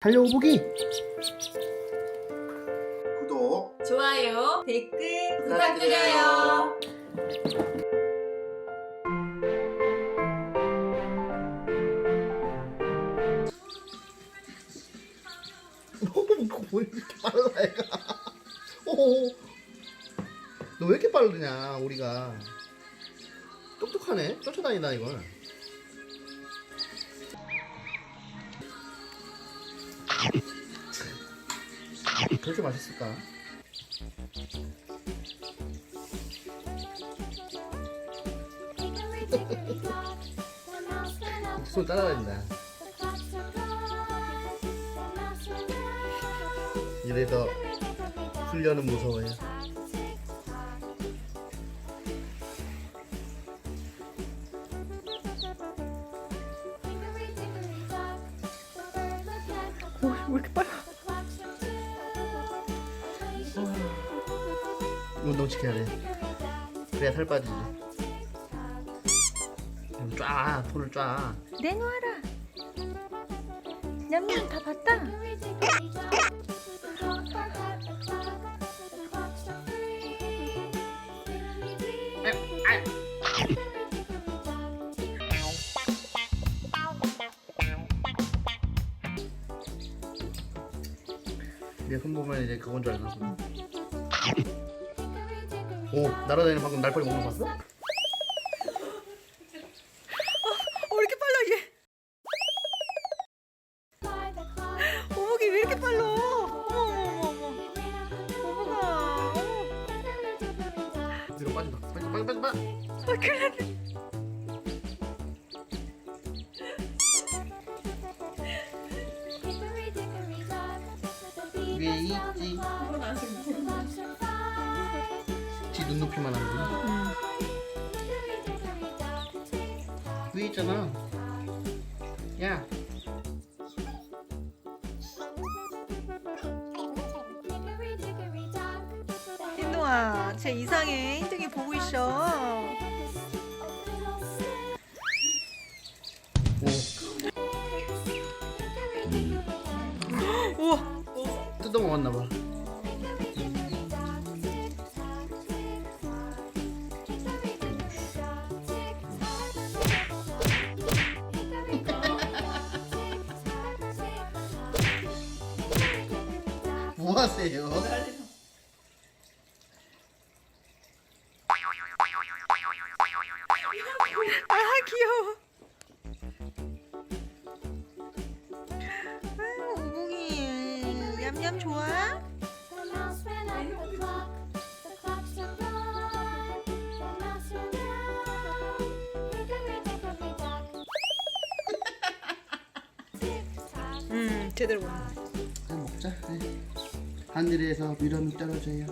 달려오보기. 구독. 좋아요, 댓글 부탁드려요. 뭐 이렇게 빨라 애가? 너왜 이렇게 빠르냐 우리가. 똑똑하네. 쫓아다니다 이걸 그렇게 맛있을까? 손 따라다닌다 이래서 훈련은 무서워요 오, 왜 이렇게 빨라? 운동 시켜야 돼. 그래야 살 빠지지. 좀 쫙, 손을 쫙. 내놓아라. 냠냠 다 봤다. 내 손 보면 이제 그건 줄 알고. 오, 날아다니는 방금 날파리 먹는 거 봤어? 어, 왜 이렇게 빨라 얘? 오목이 왜 이렇게 빨라? 어머 어머 어머 어머. 오목아. 뒤로 빠진다. 빠진다, 빠진다, 빠진다. 아 큰일 났네. 위에 있지. 눈높이만 하는구나. 위에 있잖아. 야, 인동아, 쟤 이상해. 인동이 보고 있어. 오, 우와. 뜯어 먹었나 봐. 뭐 하세요? 아 귀여워. 아유 오목이 냠냠 좋아? 음 제대로 먹네. 먹자. 네. 하늘에서 미련이 떨어져요.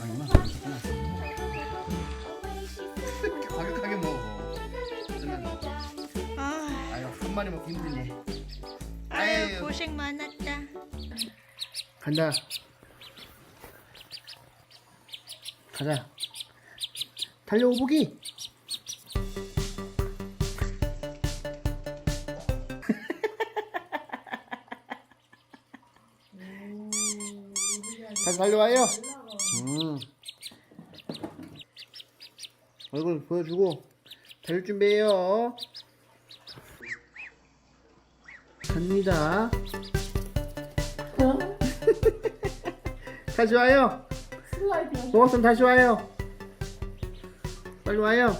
아니구나. 과격하게 먹어. 아, 아유 한 마리 먹기 힘드네. 아유 아유. 고생 많았다. 간다. 가자. 달려오보기. 다시 달려와요. 음. 얼굴 보여주고 달릴 준비해요. 갑니다. 다시 와요. 먹었으면 다시 와요. 빨리 와요.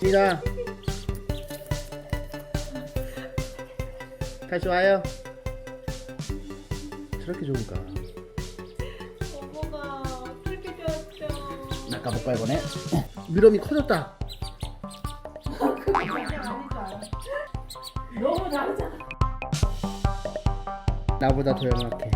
갑니다. 다시 와요. 저렇게 좋을까? 어머가 어떻게 좋았죠? 아까 못 밟아네. 미럼이 커졌다. 너무 다르잖아. 나보다 더 영악해.